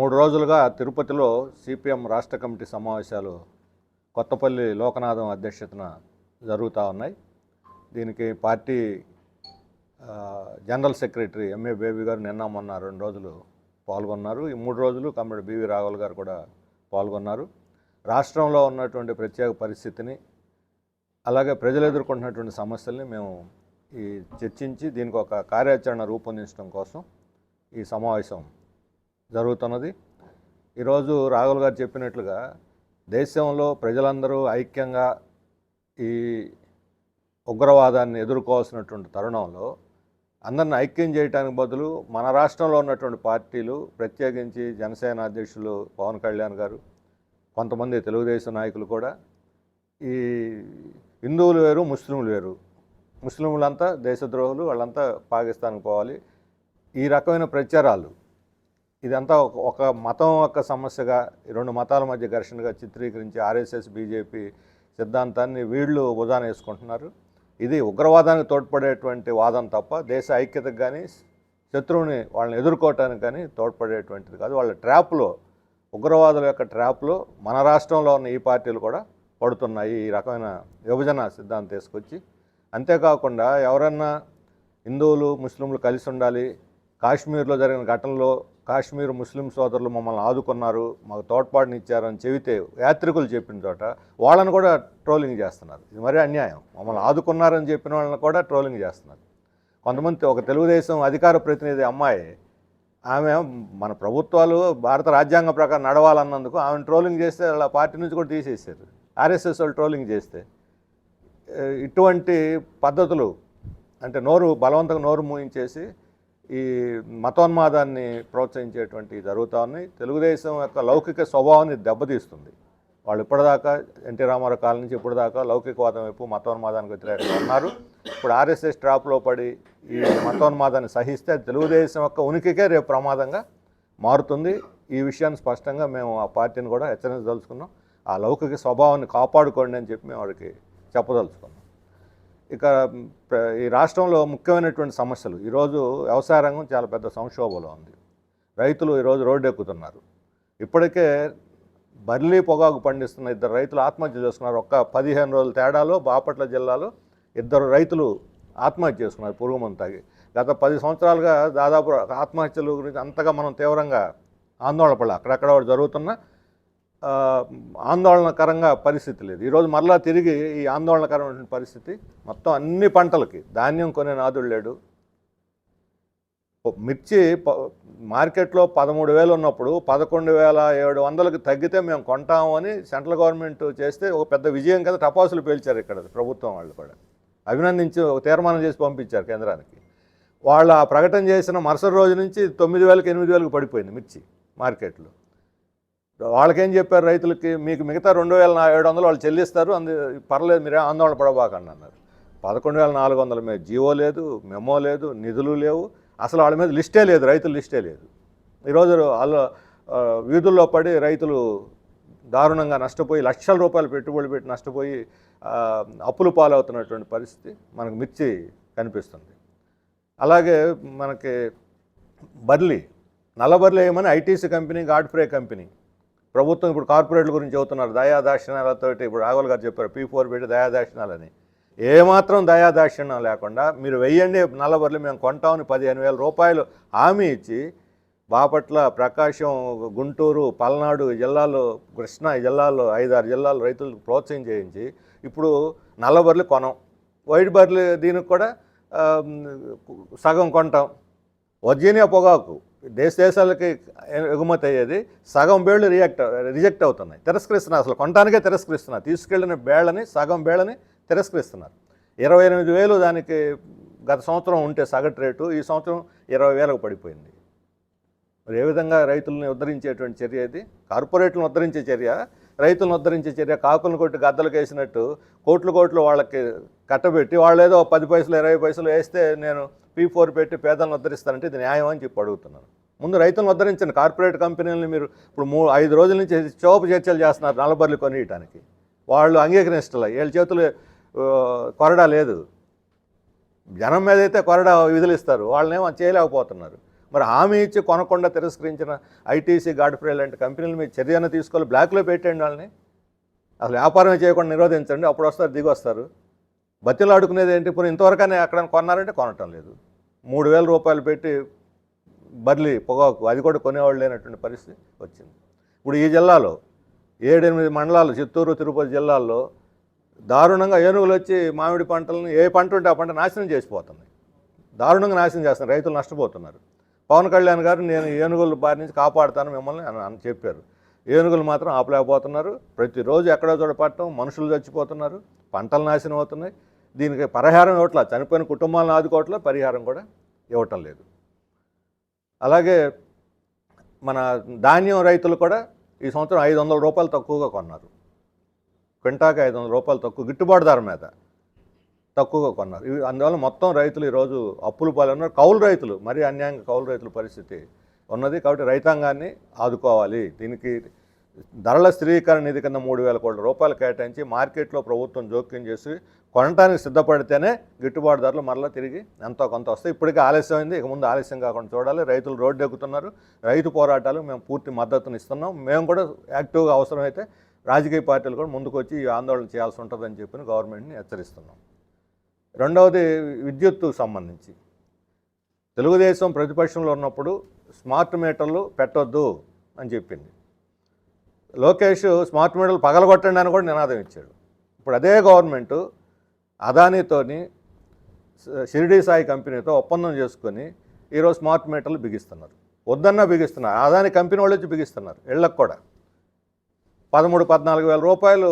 మూడు రోజులుగా తిరుపతిలో సిపిఎం రాష్ట్ర కమిటీ సమావేశాలు కొత్తపల్లి లోకనాథం అధ్యక్షతన జరుగుతూ ఉన్నాయి. దీనికి party general secretary M A Baby గారు నిన్న మొన్న రెండు రోజులు పాల్గొన్నారు. ఈ మూడు రోజులు కమ్మడి బివి రాఘవుల్ గారు కూడా పాల్గొన్నారు. రాష్ట్రంలో ఉన్నటువంటి ప్రత్యేక పరిస్థితిని అలాగే ప్రజలు ఎదుర్కొంటున్నటువంటి సమస్యల్ని మేము ఈ చర్చించి దీనికి ఒక కార్యాచరణ రూపొందించడం కోసం ఈ సమావేశం జరుగుతున్నది. ఈరోజు రాఘుల్ గారు చెప్పినట్లుగా దేశంలో ప్రజలందరూ ఐక్యంగా ఈ ఉగ్రవాదాన్ని ఎదుర్కోవాల్సినటువంటి తరుణంలో అందరిని ఐక్యం చేయడానికి బదులు మన రాష్ట్రంలో ఉన్నటువంటి పార్టీలు ప్రత్యేకించి జనసేన అధ్యక్షులు పవన్ కళ్యాణ్ గారు కొంతమంది తెలుగుదేశం నాయకులు కూడా ఈ హిందువులు వేరు ముస్లింలు వేరు. ముస్లింలంతా దేశద్రోహులు వాళ్ళంతా పాకిస్తాన్కి పోవాలి. ఈ రకమైన ప్రచారాలు ఇదంతా ఒక ఒక మతం యొక్క సమస్యగా ఈ రెండు మతాల మధ్య ఘర్షణగా చిత్రీకరించి ఆర్ఎస్ఎస్ బీజేపీ సిద్ధాంతాన్ని వీళ్ళు భుజాన వేసుకుంటున్నారు. ఇది ఉగ్రవాదానికి తోడ్పడేటువంటి వాదం తప్ప దేశ ఐక్యతకు కానీ శత్రువుని వాళ్ళని ఎదుర్కోవటానికి కానీ తోడ్పడేటువంటిది కాదు. వాళ్ళ ట్రాప్లో ఉగ్రవాదుల యొక్క ట్రాప్లో మన రాష్ట్రంలో ఉన్న ఈ పార్టీలు కూడా పడుతున్నాయి. ఈ రకమైన విభజన సిద్ధాంతం తీసుకొచ్చి అంతేకాకుండా ఎవరన్నా హిందువులు ముస్లింలు కలిసి ఉండాలి కాశ్మీర్లో జరిగిన ఘటనలో కాశ్మీర్ ముస్లిం సోదరులు మమ్మల్ని ఆదుకున్నారు మాకు తోడ్పాటుని ఇచ్చారని చెబితే యాత్రికులు చెప్పిన చోట వాళ్ళని కూడా ట్రోలింగ్ చేస్తున్నారు. ఇది మరీ అన్యాయం. మమ్మల్ని ఆదుకున్నారని చెప్పిన వాళ్ళని కూడా ట్రోలింగ్ చేస్తున్నారు. కొంతమంది ఒక తెలుగుదేశం అధికార ప్రతినిధి అమ్మాయి ఆమె మన ప్రభుత్వాలు భారత రాజ్యాంగ ప్రకారం నడవాలన్నందుకు ఆమెను ట్రోలింగ్ చేస్తే వాళ్ళ పార్టీ నుంచి కూడా తీసేసారు ఆర్ఎస్ఎస్ వాళ్ళు ట్రోలింగ్ చేస్తే. ఇటువంటి పద్ధతులు అంటే నోరు బలవంతంగా నోరు మూయించేసి ఈ మతోన్మాదాన్ని ప్రోత్సహించేటువంటి జరుగుతూ ఉన్నాయి. తెలుగుదేశం యొక్క లౌకిక స్వభావాన్ని దెబ్బతీస్తుంది. వాళ్ళు ఇప్పటిదాకా ఎన్టీ రామారావు కాలం నుంచి ఇప్పటిదాకా లౌకికవాదం వైపు మతోన్మాదానికి వ్యతిరేకంగా ఉన్నారు. ఇప్పుడు ఆర్ఎస్ఎస్ ట్రాప్లో పడి ఈ మతోన్మాదాన్ని సహిస్తే తెలుగుదేశం యొక్క ఉనికికే రేపు ప్రమాదంగా మారుతుంది. ఈ విషయాన్ని స్పష్టంగా మేము ఆ పార్టీని కూడా హెచ్చరించదలుచుకున్నాం. ఆ లౌకిక స్వభావాన్ని కాపాడుకోండి అని చెప్పి మేము వాడికి చెప్పదలుచుకున్నాం. ఇక ఈ రాష్ట్రంలో ముఖ్యమైనటువంటి సమస్యలు. ఈరోజు వ్యవసాయ రంగం చాలా పెద్ద సంక్షోభంలో ఉంది. రైతులు ఈరోజు రోడ్డు ఎక్కుతున్నారు. ఇప్పటికే బర్లీ పొగాకు పండిస్తున్న ఇద్దరు రైతులు ఆత్మహత్య చేసుకున్నారు. ఒక్క పదిహేను రోజుల తేడాలో బాపట్ల జిల్లాలో ఇద్దరు రైతులు ఆత్మహత్య చేసుకున్నారు పురుగు తాగి గత పది సంవత్సరాలుగా దాదాపు ఆత్మహత్యల గురించి అంతగా మనం తీవ్రంగా ఆందోళన పడాలి అక్కడక్కడ జరుగుతున్న ఆందోళనకరంగా పరిస్థితి లేదు. ఈరోజు మరలా తిరిగి ఈ ఆందోళనకరమైన పరిస్థితి మొత్తం అన్ని పంటలకి ధాన్యం కొనే నాదుడు లేడు. మిర్చి మార్కెట్లో పదమూడు వేలు ఉన్నప్పుడు పదకొండు వేల ఏడు వందలకు తగ్గితే మేము కొంటాము అని సెంట్రల్ గవర్నమెంట్ చేస్తే ఒక పెద్ద విజయం కదా టపాసులు పేల్చారు ఇక్కడ ప్రభుత్వం వాళ్ళు కూడా. అభినందించి ఒక తీర్మానం చేసి పంపించారు కేంద్రానికి. వాళ్ళు ఆ ప్రకటన చేసిన మరుసటి రోజు నుంచి తొమ్మిది వేలకు ఎనిమిది వేలకు పడిపోయింది మిర్చి మార్కెట్లో. వాళ్ళకేం చెప్పారు రైతులకి మీకు మిగతా రెండు వేల ఏడు వందలు వాళ్ళు చెల్లిస్తారు అందు పర్లేదు మీరే ఆందోళన పడబాకండి అన్నారు. పదకొండు వేల నాలుగు వందల మీద జీవో లేదు మెమో లేదు నిధులు లేవు. అసలు వాళ్ళ మీద లిస్టే లేదు రైతుల లిస్టే లేదు. ఈరోజు వాళ్ళు వీధుల్లో పడి రైతులు దారుణంగా నష్టపోయి లక్షల రూపాయలు పెట్టుబడి పెట్టి నష్టపోయి అప్పులు పాలవుతున్నటువంటి పరిస్థితి మనకు మిర్చి కనిపిస్తుంది. అలాగే మనకి బర్లీ నల్లబర్లీ ఏమని ఐటీసీ కంపెనీ గాడ్ఫ్రే కంపెనీ ప్రభుత్వం ఇప్పుడు కార్పొరేట్ల గురించి చెబుతున్నారు. దయాదాక్షిణాలతోటి ఇప్పుడు రాఘవల్ గారు చెప్పారు పీ ఫోర్ పెట్టి దయాదాక్షిణాలని ఏమాత్రం దయాదాక్షిణ్యం లేకుండా మీరు వెయ్యండి నల్లబర్లు మేము కొంటామని పదిహేను వేల రూపాయలు హామీ ఇచ్చి బాపట్ల ప్రకాశం గుంటూరు పల్నాడు జిల్లాలో కృష్ణా జిల్లాలో ఐదారు జిల్లాలో రైతులకు ప్రోత్సాహం చేయించి ఇప్పుడు నల్లబర్లు కొనం. వైట్ బర్లు దీనికి కూడా సగం కొంటాం. వర్జీనియా పొగాకు దేశ దేశాలకి ఎగుమతి అయ్యేది సగం బేళ్ళు రియాక్ట్ రిజెక్ట్ అవుతున్నాయి. తిరస్కరిస్తున్నారు. అసలు కొనడానికే తిరస్కరిస్తున్నారు. తీసుకెళ్ళిన బేళ్ళని సగం బేళ్ళని తిరస్కరిస్తున్నారు. ఇరవై ఎనిమిది వేలు దానికి గత సంవత్సరం ఉంటే సగటు రేటు ఈ సంవత్సరం ఇరవై వేలకు పడిపోయింది. మరి ఏ విధంగా రైతుల్ని ఉద్ధరించేటువంటి చర్య ఇది? కార్పొరేట్లను ఉద్ధరించే చర్య రైతులను ఉద్ధరించే చర్య కాకులను కొట్టి గద్దలకు వేసినట్టు కోట్లు కోట్లు వాళ్ళకి కట్టబెట్టి వాళ్ళు ఏదో పది పైసలు ఇరవై పైసలు వేస్తే నేను పీ ఫోర్ పెట్టి పేదలను ఉద్ధరిస్తానంటే ఇది న్యాయం అని చెప్పి అడుగుతున్నాను. ముందు రైతులను ఉద్ధరించండి. కార్పొరేట్ కంపెనీలను మీరు ఇప్పుడు మూ ఐదు రోజుల నుంచి చోపు చర్చలు చేస్తున్నారు నలబర్లు కొనియటానికి. వాళ్ళు అంగీకరిస్తలే వీళ్ళ చేతులు కొరడా లేదు. జనం మీద అయితే కొరడా విధులిస్తారు వాళ్ళనేమో చేయలేకపోతున్నారు. మరి హామీ ఇచ్చి కొనకుండా తిరస్కరించిన ఐటీసీ గాడ్ఫ్రే లాంటి కంపెనీలు మీద చర్యను తీసుకోవాలి బ్లాక్లో పెట్టండి వాళ్ళని. అసలు వ్యాపారం చేయకుండా నిరోధించండి అప్పుడు వస్తారు దిగి వస్తారు. బతిలు ఆడుకునేది ఏంటి? ఇప్పుడు ఇంతవరకనే అక్కడ కొన్నారంటే కొనటం లేదు. మూడు వేల రూపాయలు పెట్టి బర్లీ పొగాకు అది కూడా కొనేవాళ్ళు లేనటువంటి పరిస్థితి వచ్చింది. ఇప్పుడు ఈ జిల్లాలో ఏడెనిమిది మండలాలు చిత్తూరు తిరుపతి జిల్లాల్లో దారుణంగా ఏనుగులు వచ్చి మామిడి పంటలను ఏ పంట ఉంటే ఆ పంట నాశనం చేసిపోతున్నాయి. దారుణంగా నాశనం చేస్తున్నారు రైతులు నష్టపోతున్నారు. పవన్ కళ్యాణ్ గారు నేను ఏనుగుల బారి నుంచి కాపాడుతాను మిమ్మల్ని అని అని చెప్పారు. ఏనుగులు మాత్రం ఆపలేకపోతున్నారు. ప్రతిరోజు ఎక్కడో చోట మనుషులు చచ్చిపోతున్నారు పంటలు నాశనం అవుతున్నాయి. దీనికి పరిహారం ఇవ్వట్లా చనిపోయిన కుటుంబాలను ఆదుకోవట్లే పరిహారం కూడా ఇవ్వటం లేదు. అలాగే మన ధాన్యం రైతులు కూడా ఈ సంవత్సరం ఐదు వందల రూపాయలు తక్కువగా కొన్నారు. క్వింటాకి ఐదు వందల రూపాయలు తక్కువ గిట్టుబాటు ధర మీద. తక్కువగా కొన్నారు. ఇవి అందువల్ల మొత్తం రైతులు ఈరోజు అప్పులు పాలన్నారు కౌలు రైతులు మరీ అన్యాయంగా కౌలు రైతుల పరిస్థితి ఉన్నది కాబట్టి రైతాంగాన్ని ఆదుకోవాలి. దీనికి ధరల స్థిరీకరణ నిధి కింద మూడు వేల కోట్ల రూపాయలు కేటాయించి మార్కెట్లో ప్రభుత్వం జోక్యం చేసి కొనడానికి సిద్ధపడితేనే గిట్టుబాటు ధరలు మరలా తిరిగి ఎంతో కొంత వస్తాయి. ఇప్పటికే ఆలస్యమైంది. ఇక ముందు ఆలస్యం కాకుండా చూడాలి. రైతులు రోడ్డు ఎక్కుతున్నారు. రైతు పోరాటాలు మేము పూర్తి మద్దతును ఇస్తున్నాం. మేము కూడా యాక్టివ్గా అవసరమైతే రాజకీయ పార్టీలు కూడా ముందుకు వచ్చి ఈ ఆందోళన చేయాల్సి ఉంటుందని చెప్పి గవర్నమెంట్ని హెచ్చరిస్తున్నాం. రెండవది విద్యుత్తు సంబంధించి. తెలుగుదేశం ప్రతిపక్షంలో ఉన్నప్పుడు స్మార్ట్ మీటర్లు పెట్టొద్దు అని చెప్పింది. లోకేష్ స్మార్ట్ మీటర్లు పగలగొట్టండి అని కూడా నినాదం ఇచ్చాడు. ఇప్పుడు అదే గవర్నమెంటు అదానీతోని షిరిడీ సాయి కంపెనీతో ఒప్పందం చేసుకొని ఈరోజు స్మార్ట్ మీటర్లు బిగిస్తున్నారు. వద్దన్నా బిగిస్తున్నారు. అదాని కంపెనీ వాళ్ళు వచ్చి బిగిస్తున్నారు. ఇళ్ళకు కూడా. పదమూడు పద్నాలుగు వేల రూపాయలు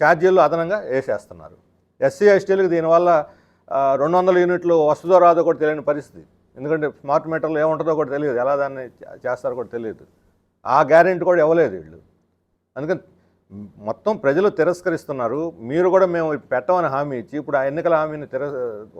ఛార్జీలు అదనంగా వేసేస్తున్నారు. ఎస్సీ ఎస్టీలకు దీనివల్ల రెండు వందల యూనిట్లు వస్తుందో రాదో కూడా తెలియని పరిస్థితి. ఎందుకంటే స్మార్ట్ మీటర్లు ఏముంటుందో కూడా తెలియదు. ఎలా దాన్ని చేస్తారో కూడా తెలియదు. ఆ గ్యారెంటీ కూడా ఇవ్వలేదు వీళ్ళు. అందుకని మొత్తం ప్రజలు తిరస్కరిస్తున్నారు. మీరు కూడా మేము పెట్టమని హామీ ఇచ్చి ఇప్పుడు ఆ ఎన్నికల హామీని తిర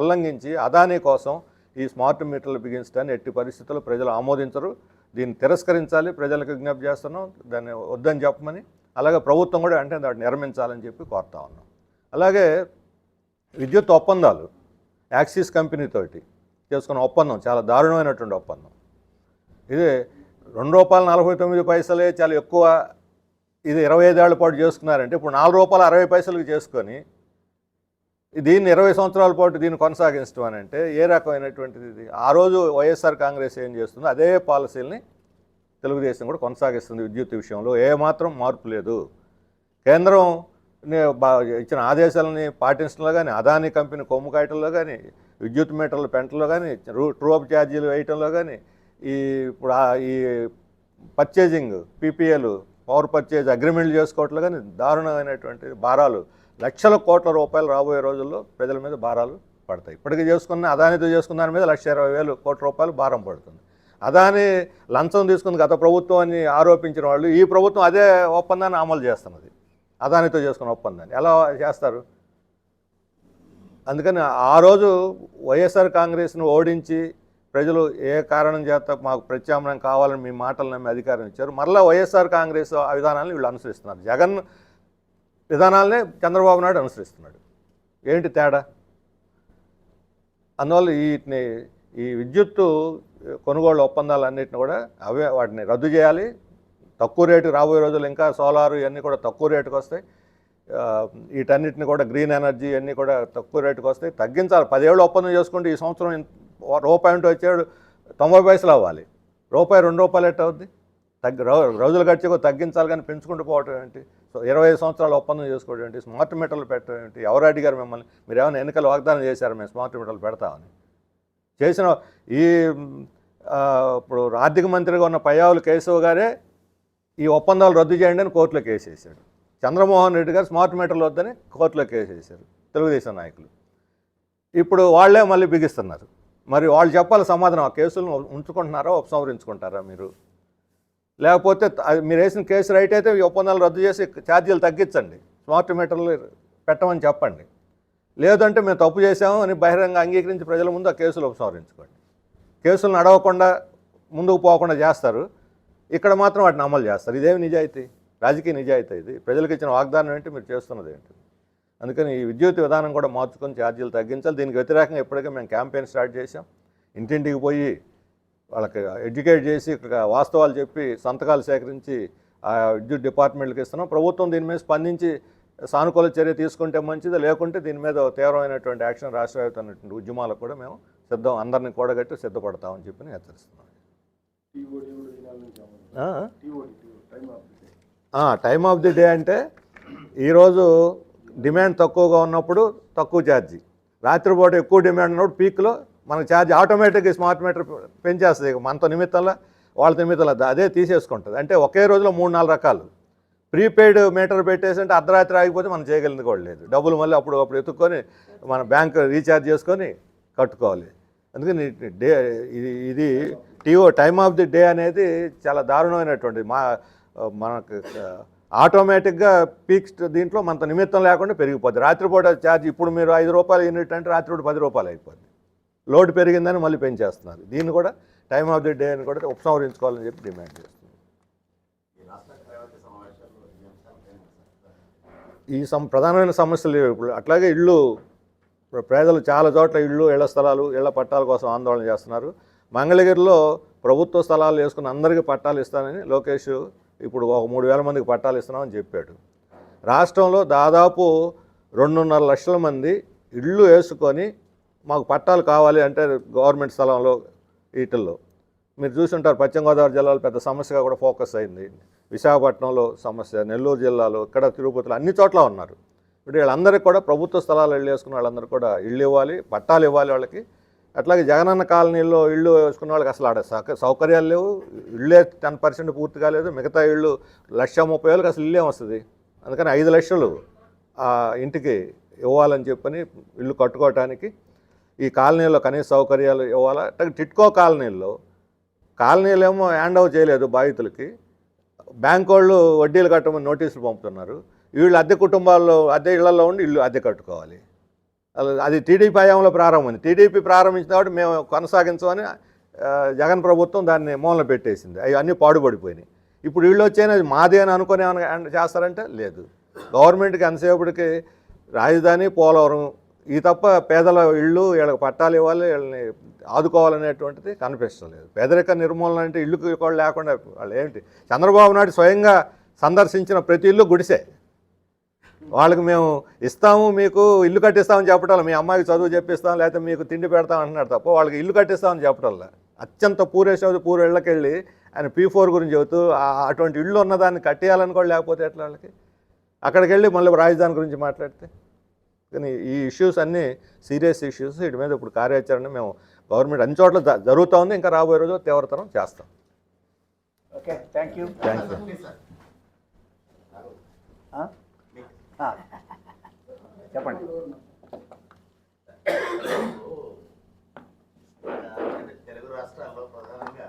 ఉల్లంఘించి అదానీ కోసం ఈ స్మార్ట్ మీటర్లు బిగించడాన్ని ఎట్టి పరిస్థితుల్లో ప్రజలు ఆమోదించరు. దీన్ని తిరస్కరించాలి. ప్రజలకు విజ్ఞప్తి చేస్తున్నాం. దాన్ని వద్దని చెప్పమని అలాగే ప్రభుత్వం కూడా అంటే దాన్ని నిర్మించాలని చెప్పి కోరుతా ఉన్నాం. అలాగే విద్యుత్ ఒప్పందాలు యాక్సిస్ కంపెనీతోటి చేసుకున్న ఒప్పందం చాలా దారుణమైనటువంటి ఒప్పందం. ఇది రెండు రూపాయల నలభై తొమ్మిది పైసలే చాలా ఎక్కువ ఇది ఇరవై ఐదేళ్ళ పాటు చేసుకున్నారంటే ఇప్పుడు నాలుగు రూపాయల అరవై పైసలకు చేసుకొని దీన్ని ఇరవై సంవత్సరాల పాటు దీన్ని కొనసాగించడం అని అంటే ఏ రకమైనటువంటిది ఇది? ఆ రోజు వైఎస్ఆర్ కాంగ్రెస్ ఏం చేస్తుందో అదే పాలసీలని తెలుగుదేశం కూడా కొనసాగిస్తుంది విద్యుత్ విషయంలో. ఏమాత్రం మార్పు లేదు. కేంద్రం ఇచ్చిన ఆదేశాలని పాటించడంలో కానీ అదానీ కంపెనీ కొమ్ము కాయటంలో కానీ విద్యుత్ మీటర్ల పెంటలో కానీ రూ- ట్రూఅప్ ఛార్జీలు వేయటంలో కానీ ఈ ఇప్పుడు ఈ పర్చేజింగ్ పీపీఏలు పవర్ పర్చేజ్ అగ్రిమెంట్లు చేసుకోవట్లో కానీ దారుణమైనటువంటి భారాలు లక్షల కోట్ల రూపాయలు రాబోయే రోజుల్లో ప్రజల మీద భారాలు పడతాయి. ఇప్పటికీ చేసుకున్న అదానితో చేసుకున్న దాని మీద లక్ష ఇరవై వేలు కోట్ల రూపాయలు భారం పడుతుంది. అదాని లంచం తీసుకుంది గత ప్రభుత్వం అని ఆరోపించిన వాళ్ళు ఈ ప్రభుత్వం అదే ఒప్పందాన్ని అమలు చేస్తున్నది. అదానితో చేసుకున్న ఒప్పందాన్ని. ఎలా చేస్తారు? అందుకని ఆ రోజు వైఎస్ఆర్ కాంగ్రెస్ను ఓడించి ప్రజలు ఏ కారణం చేత మాకు ప్రత్యామ్నాయం కావాలని మీ మాటలు నమ్మి అధికారం ఇచ్చారు. మరలా వైఎస్ఆర్ కాంగ్రెస్ ఆ విధానాలను వీళ్ళు అనుసరిస్తున్నారు. జగన్ విధానాలనే చంద్రబాబు నాయుడు అనుసరిస్తున్నాడు. ఏంటి తేడా? అందువల్ల వీటిని ఈ విద్యుత్తు కొనుగోలు ఒప్పందాలన్నింటిని కూడా అవే వాటిని రద్దు చేయాలి. తక్కువ రేటు రాబోయే రోజులు ఇంకా సోలార్ ఇవన్నీ కూడా తక్కువ రేటుకు వస్తాయి. వీటన్నిటిని కూడా గ్రీన్ ఎనర్జీ అన్నీ కూడా తక్కువ రేటుకి వస్తాయి. తగ్గించాలి. పదేళ్ళు ఒప్పందం చేసుకుంటే ఈ సంవత్సరం ఇంత- రూపాయి ఉంటే తొంభై పైసలు అవ్వాలి. రూపాయి రెండు రూపాయలు ఎట్ అవుద్ది? తగ్గి రోజులు గడిచి తగ్గించాలి కానీ పెంచుకుంటూ పోవటం ఏంటి? సో ఇరవై సంవత్సరాలు ఒప్పందం చేసుకోవడం ఏంటి? స్మార్ట్ మీటర్లు పెట్టడం ఏంటి? ఎవరు అడిగారు మిమ్మల్ని? మీరు ఏమైనా ఎన్నికలు వాగ్దానం చేశారు మేము స్మార్ట్ మీటర్లు పెడతామని. చేసిన ఈ ఇప్పుడు ఆర్థిక మంత్రిగా ఉన్న పయ్యావులు కేశవ్ గారే ఈ ఒప్పందాలు రద్దు చేయండి అని కోర్టులో కేసు వేశాడు చంద్రమోహన్ రెడ్డి గారు స్మార్ట్ మీటర్లు వద్దని కోర్టులో కేసు వేశారు తెలుగుదేశం నాయకులు. ఇప్పుడు వాళ్ళే మళ్ళీ బిగిస్తున్నారు. మరి వాళ్ళు చెప్పాలి సమాధానం ఆ కేసులను ఉంచుకుంటున్నారా ఉపసంహరించుకుంటారా మీరు? లేకపోతే అది మీరు వేసిన కేసు రైట్ అయితే ఈ ఒప్పందాలు రద్దు చేసి ఛార్జీలు తగ్గించండి. స్మార్ట్ మీటర్లు పెట్టమని చెప్పండి. లేదంటే మేము తప్పు చేసాము అని బహిరంగ అంగీకరించి ప్రజల ముందు ఆ కేసులు ఉపసంహరించుకోండి. కేసులు నడవకుండా ముందుకు పోకుండా చేస్తారు. ఇక్కడ మాత్రం వాటిని అమలు చేస్తారు. ఇదేమి నిజాయితీ? రాజకీయ నిజాయితీ ఇది. ప్రజలకు ఇచ్చిన వాగ్దానం ఏంటి? మీరు చేస్తున్నది ఏంటి? అందుకని ఈ విద్యుత్ విధానం కూడా మార్చుకొని ఛార్జీలు తగ్గించాలి. దీనికి వ్యతిరేకంగా ఇప్పటికే మేము క్యాంపెయిన్ స్టార్ట్ చేసాం ఇంటింటికి పోయి వాళ్ళకి ఎడ్యుకేట్ చేసి వాస్తవాలు చెప్పి సంతకాలు సేకరించి ఆ విద్యుత్ డిపార్ట్మెంట్కి ఇస్తున్నాం. ప్రభుత్వం దీని మీద స్పందించి సానుకూల చర్య తీసుకుంటే మంచిది. లేకుంటే దీని మీద తీవ్రమైనటువంటి యాక్షన్ రాష్ట్ర వ్యాప్తంగా ఉద్యమాలకు కూడా మేము సిద్ధం అందరిని కూడగట్టి సిద్ధపడతామని చెప్పి నేను టైమ్ ఆఫ్ ది డే అంటే ఈరోజు డిమాండ్ తక్కువగా ఉన్నప్పుడు తక్కువ ఛార్జీ రాత్రిపూట ఎక్కువ డిమాండ్ ఉన్నప్పుడు పీక్లో మనకు ఛార్జ్ ఆటోమేటిక్గా స్మార్ట్ మీటర్ పెంచేస్తుంది. మనతో నిమిత్తంలో వాళ్ళ నిమిత్తంలో అదే తీసేసుకుంటుంది. అంటే ఒకే రోజులో మూడు నాలుగు రకాలు. ప్రీపెయిడ్ మీటర్ పెట్టేసి అంటే అర్ధరాత్రి ఆగిపోతే మనం చేయగలిగింది కూడా లేదు. డబ్బులు మళ్ళీ అప్పుడు అప్పుడు ఎత్తుక్కొని మన బ్యాంక్ రీఛార్జ్ చేసుకొని కట్టుకోవాలి. అందుకని డే ఇది ఇది T O time of the day అనేది చాలా దారుణమైనటువంటి మా మనకు ఆటోమేటిక్గా పీక్స్ దీంట్లో మనతో నిమిత్తం లేకుండా పెరిగిపోద్ది. రాత్రిపూట ఛార్జ్ ఇప్పుడు మీరు ఐదు రూపాయలు యూనిట్ అంటే రాత్రిపూట పది రూపాయలు అయిపోద్ది. లోడ్ పెరిగిందని మళ్ళీ పెంచేస్తున్నారు. దీన్ని కూడా టైమ్ ఆఫ్ ది డే అని కూడా ఉపసంహరించుకోవాలని చెప్పి డిమాండ్ చేస్తున్నారు. ఈ సం ప్రధానమైన సమస్యలు ఇప్పుడు అట్లాగే ఇళ్ళు ఇప్పుడు పేదలు చాలా చోట్ల ఇళ్ళు ఇళ్ళ స్థలాలు ఇళ్ళ పట్టాల కోసం ఆందోళన చేస్తున్నారు. మంగళగిరిలో ప్రభుత్వ స్థలాలు వేసుకుని అందరికీ పట్టాలు ఇస్తానని లోకేష్ ఇప్పుడు ఒక మూడు వేల మందికి పట్టాలు ఇస్తున్నామని చెప్పాడు. రాష్ట్రంలో దాదాపు రెండున్నర లక్షల మంది ఇళ్ళు వేసుకొని మాకు పట్టాలు కావాలి అంటే గవర్నమెంట్ స్థలంలో వీటిల్లో మీరు చూసుంటారు పశ్చిమ గోదావరి జిల్లాలో పెద్ద సమస్యగా కూడా ఫోకస్ అయింది. విశాఖపట్నంలో సమస్య నెల్లూరు జిల్లాలో ఇక్కడ తిరుపతిలో అన్ని చోట్ల ఉన్నారు. ఇప్పుడు వీళ్ళందరికీ కూడా ప్రభుత్వ స్థలాలు ఇళ్ళు వేసుకున్న వాళ్ళందరూ కూడా ఇళ్ళు ఇవ్వాలి పట్టాలు ఇవ్వాలి వాళ్ళకి. అట్లాగే జగనన్న కాలనీలో ఇళ్ళు వేసుకున్న వాళ్ళకి అసలు ఆడ సౌకర్యాలు లేవు. ఇళ్ళే టెన్ పర్సెంట్ పూర్తి కాలేదు. మిగతా ఇళ్ళు లక్ష ముప్పై వేలకు అసలు ఇల్లే వస్తుంది. అందుకని ఐదు లక్షలు ఆ ఇంటికి ఇవ్వాలని చెప్పని ఇల్లు కట్టుకోవటానికి ఈ కాలనీలో కనీస సౌకర్యాలు ఇవ్వాలా? అట్లాగే టిట్కో కాలనీల్లో కాలనీలు ఏమో హ్యాండ్ ఓవర్ చేయలేదు బాధితులకి. బ్యాంక్ వాళ్ళు వడ్డీలు కట్టమని నోటీసులు పంపుతున్నారు. వీళ్ళు అద్దె కుటుంబాల్లో అద్దె ఇళ్ళలో ఉండి ఇల్లు అద్దె కట్టుకోవాలి. అలా అది టీడీపీ హయాంలో ప్రారంభమైంది టీడీపీ ప్రారంభించిన కాబట్టి మేము కొనసాగించమని జగన్ ప్రభుత్వం దాన్ని మూలన పెట్టేసింది. అవి అన్నీ పాడుపడిపోయినాయి. ఇప్పుడు వీళ్ళు వచ్చేది అది మాదే అని అనుకుని ఏమైనా చేస్తారంటే లేదు. గవర్నమెంట్కి ఎంతసేపటికి రాజధాని పోలవరం ఈ తప్ప పేదల ఇళ్ళు వీళ్ళకి పట్టాలు ఇవ్వాలి వీళ్ళని ఆదుకోవాలనేటువంటిది కనిపించలేదు పేదరిక నిర్మూలన అంటే ఇళ్ళు కూడా లేకుండా వాళ్ళు ఏంటి? చంద్రబాబు నాయుడు స్వయంగా సందర్శించిన ప్రతి ఇల్లు గుడిసే. వాళ్ళకి మేము ఇస్తాము మీకు ఇల్లు కట్టిస్తామని చెప్పటం మీ అమ్మాయికి చదువు చెప్పిస్తాం లేకపోతే మీకు తిండి పెడతాం అంటున్నాడు తప్ప వాళ్ళకి ఇల్లు కట్టిస్తామని చెప్పటంలా అత్యంత పూరేశ్వరి పూర్ ఇళ్ళకెళ్ళి ఆయన పీ ఫోర్ గురించి చెబుతూ అటువంటి ఇళ్ళు ఉన్నదాన్ని కట్టేయాలని కూడా లేకపోతే ఎట్లా వాళ్ళకి? అక్కడికి వెళ్ళి మళ్ళీ రాజధాని గురించి మాట్లాడితే కానీ ఈ ఇష్యూస్ అన్నీ సీరియస్ ఇష్యూస్ వీటి మీద ఇప్పుడు కార్యాచరణ మేము గవర్నమెంట్ అన్ని చోట్ల జరుగుతూ ఉంది. ఇంకా రాబోయే రోజు తీవ్రతరం చేస్తాం. Okay thank you thank you చెప్పండి. తెలుగు రాష్ట్రాల్లో ప్రధానంగా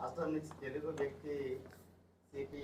రాష్ట్రం నుంచి తెలుగు వ్యక్తి సిపిఎం